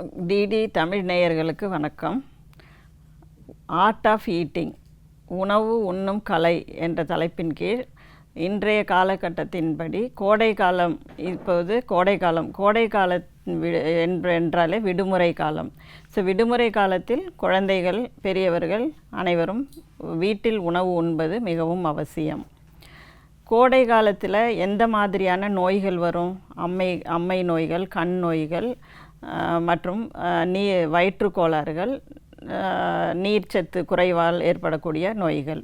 DD Tamil நேயர்களுக்கு வணக்கம். Art of eating உணவு உண்ணும் கலை என்ற தலைப்பின் கீழ் இன்றைய காலகட்டத்தின்படி கோடை காலம் இப்போது கோடை காலம் கோடை கால என்று என்றாலே விடுமுறை காலம். ஸோ விடுமுறை காலத்தில் குழந்தைகள் பெரியவர்கள் அனைவரும் வீட்டில் உணவு உண்பது மிகவும் அவசியம். கோடை காலத்தில் எந்த மாதிரியான நோய்கள் வரும்? அம்மை அம்மை நோய்கள் கண் நோய்கள் மற்றும் நீ வயிற்றுக்கோளாறுகள் நீர்ச்சத்து குறைவால் ஏற்படக்கூடிய நோய்கள்.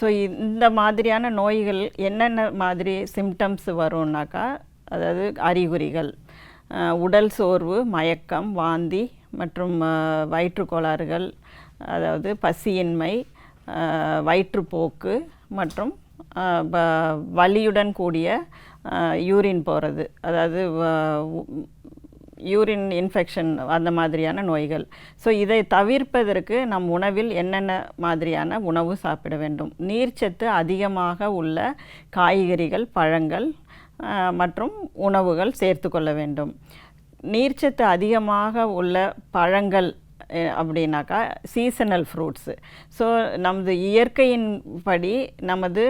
ஸோ இந்த மாதிரியான நோய்கள் என்னென்ன மாதிரி சிம்டம்ஸ் வரும்னாக்கா அதாவது அறிகுறிகள் உடல் சோர்வு மயக்கம் வாந்தி மற்றும் வயிற்றுக்கோளாறுகள் கோளாறுகள் அதாவது பசியின்மை வயிற்றுப்போக்கு மற்றும் ப- வலியுடன் கூடிய யூரின் போகிறது அதாவது யூரின் இன்ஃபெக்ஷன் அந்த மாதிரியான நோய்கள். ஸோ இதை தவிர்ப்பதற்கு நம் உணவில் என்னென்ன மாதிரியான உணவு சாப்பிட வேண்டும்? நீர்ச்சத்து அதிகமாக உள்ள காய்கறிகள் பழங்கள் மற்றும் உணவுகள் சேர்த்து கொள்ள வேண்டும். நீர்ச்சத்து அதிகமாக உள்ள பழங்கள் அப்படின்னாக்கா சீசனல் ஃப்ரூட்ஸு ஸோ நமது இயற்கையின் படி நமது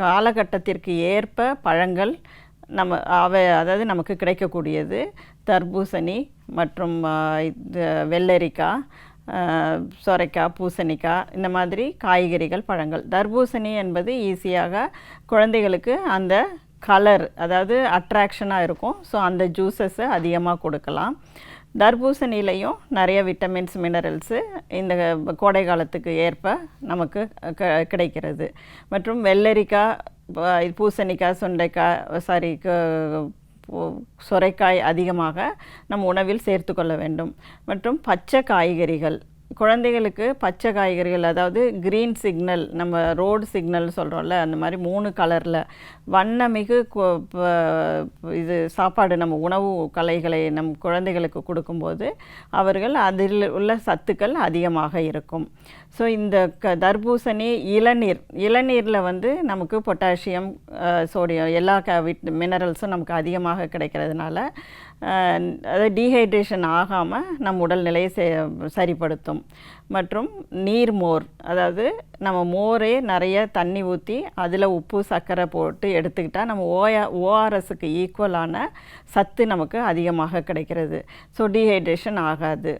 காலகட்டத்திற்கு ஏற்ப பழங்கள் நம்ம அவை அதாவது நமக்கு கிடைக்கக்கூடியது தர்பூசணி மற்றும் இது வெள்ளரிக்காய் சொரைக்காய் பூசணிக்காய் இந்த மாதிரி காய்கறிகள் பழங்கள். தர்பூசணி என்பது ஈஸியாக குழந்தைகளுக்கு அந்த கலர் அதாவது அட்ராக்ஷனாக இருக்கும். ஸோ அந்த ஜூஸஸை அதிகமாக கொடுக்கலாம். தர்பூசணிலையும் நிறைய விட்டமின்ஸ் மினரல்ஸு இந்த கோடை காலத்துக்கு ஏற்ப நமக்கு க கிடைக்கிறது. மற்றும் வெள்ளரிக்காய் இது பூசணிக்காய் சுண்டைக்காய் சாரி சுரைக்காய் அதிகமாக நம் உணவில் சேர்த்து கொள்ள வேண்டும். மற்றும் பச்சை காய்கறிகள் குழந்தைகளுக்கு பச்சை காய்கறிகள் அதாவது க்ரீன் சிக்னல் நம்ம ரோடு சிக்னல் சொல்கிறோம்ல அந்த மாதிரி மூணு கலரில் வண்ணமிகு ப- இது சாப்பாடு நம்ம உணவு கலைகளை நம் குழந்தைகளுக்கு கொடுக்கும்போது அவர்கள் அதில் உள்ள சத்துக்கள் அதிகமாக இருக்கும். ஸோ இந்த க தர்பூசணி இளநீர் இளநீரில் வந்து நமக்கு பொட்டாசியம் சோடியம் எல்லா க விட் மினரல்ஸும் நமக்கு அதிகமாக கிடைக்கிறதுனால அஹ், அதாவது டீஹைட்ரேஷன் ஆகாமல் நம் உடல்நிலையை சரிப்படுத்தும். மற்றும் நீர் மோர். அதாவது நம்ம மோரே நிறைய தண்ணி ஊற்றி அதில் உப்பு சர்க்கரை போட்டு எடுத்துக்கிட்டால் நம்ம ஓயா ஓஆர்எஸுக்கு ஈக்குவலான சத்து நமக்கு அதிகமாக கிடைக்கிறது. ஸோ டீஹைட்ரேஷன் ஆகாது.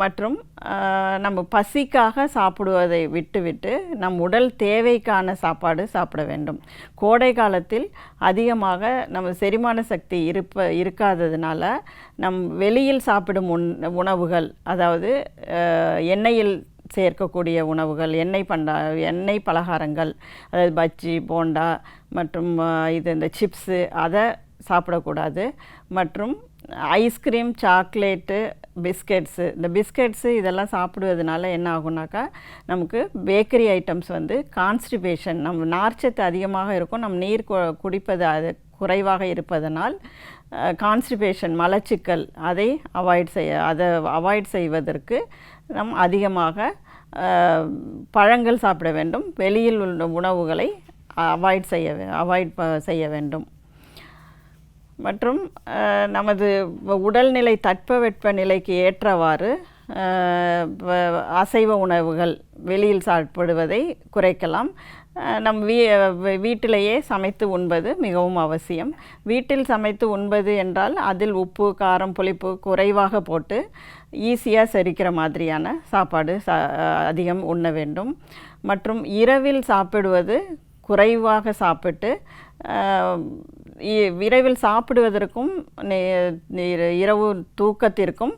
மற்றும் நம்ம பசிக்காக சாப்பிடுவதை விட்டுவிட்டு நம் உடல் தேவைக்கான சாப்பாடு சாப்பிட வேண்டும். கோடை காலத்தில் அதிகமாக நம்ம செரிமான சக்தி இருப்ப இருக்காததுனால நம் வெளியில் சாப்பிடும் உண் உணவுகள் அதாவது எண்ணெயில் சேர்க்கக்கூடிய உணவுகள் எண்ணெய் பண்டா எண்ணெய் பலகாரங்கள் அதாவது பஜ்ஜி போண்டா மற்றும் இது இந்த சிப்ஸு அதை சாப்பிடக்கூடாது. மற்றும் ஐஸ்கிரீம் சாக்லேட்டு பிஸ்கெட்ஸு. இந்த பிஸ்கெட்ஸு இதெல்லாம் சாப்பிடுவதனால என்ன ஆகுனாக்கா நமக்கு பேக்கரி ஐட்டம்ஸ் வந்து கான்ஸ்டிபேஷன் நம்ம நார்ச்சத்து அதிகமாக இருக்கும் நம்ம நீர் கு- குடிப்பது அது குறைவாக இருப்பதனால் கான்ஸ்டிபேஷன் மலச்சிக்கல் அதை அவாய்ட் செய்ய அதை அவாய்ட் செய்வதற்கு நம் அதிகமாக பழங்கள் சாப்பிட வேண்டும் வெளியில் உள்ள உணவுகளை அவாய்ட் செய்ய அவாய்ட் செய்ய வேண்டும். மற்றும் நமது உடல்நிலை தட்பவெட்ப நிலைக்கு ஏற்றவாறு அசைவ உணவுகள் வெளியில் சாப்பிடுவதை குறைக்கலாம். நம் வீ வீட்டிலேயே சமைத்து உண்பது மிகவும் அவசியம். வீட்டில் சமைத்து உண்பது என்றால் அதில் உப்பு காரம் புளிப்பு குறைவாக போட்டு ஈஸியாக செரிக்கிற மாதிரியான சாப்பாடு சா அதிகம் உண்ண வேண்டும். மற்றும் இரவில் சாப்பிடுவது குறைவாக சாப்பிட்டு இ- விரைவில் சாப்பிடுவதற்கும் இரவு தூக்கத்திற்கும்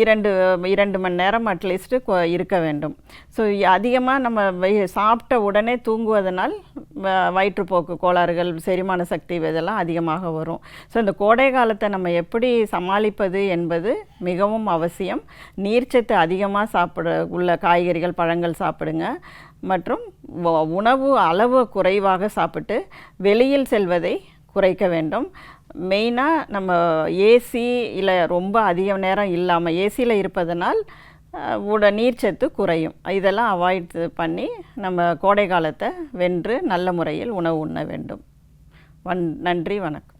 இரண்டு இரண்டு மணி நேரம் அட்லீஸ்ட்டு இருக்க வேண்டும். ஸோ அதிகமாக நம்ம வை- சாப்பிட்ட உடனே தூங்குவதனால் வ- வயிற்றுப்போக்கு கோளாறுகள் செரிமான சக்தி இதெல்லாம் அதிகமாக வரும். ஸோ இந்த கோடை காலத்தை நம்ம எப்படி சமாளிப்பது என்பது மிகவும் அவசியம். நீர்ச்சத்து அதிகமாக சாப்பிட உள்ள காய்கறிகள் பழங்கள் சாப்பிடுங்க. மற்றும் உணவு அளவு குறைவாக சாப்பிட்டு வெளியில் செல்வதை குறைக்க வேண்டும். மெயினாக நம்ம ஏசி இல்லை ரொம்ப அதிக நேரம் இல்லாமல் ஏசியில் இருப்பதனால் உட நீர்ச்சத்து குறையும். இதெல்லாம் அவாய்ட் பண்ணி நம்ம கோடை காலத்தை வென்று நல்ல முறையில் உணவு உண்ண வேண்டும். வன் நன்றி வணக்கம்.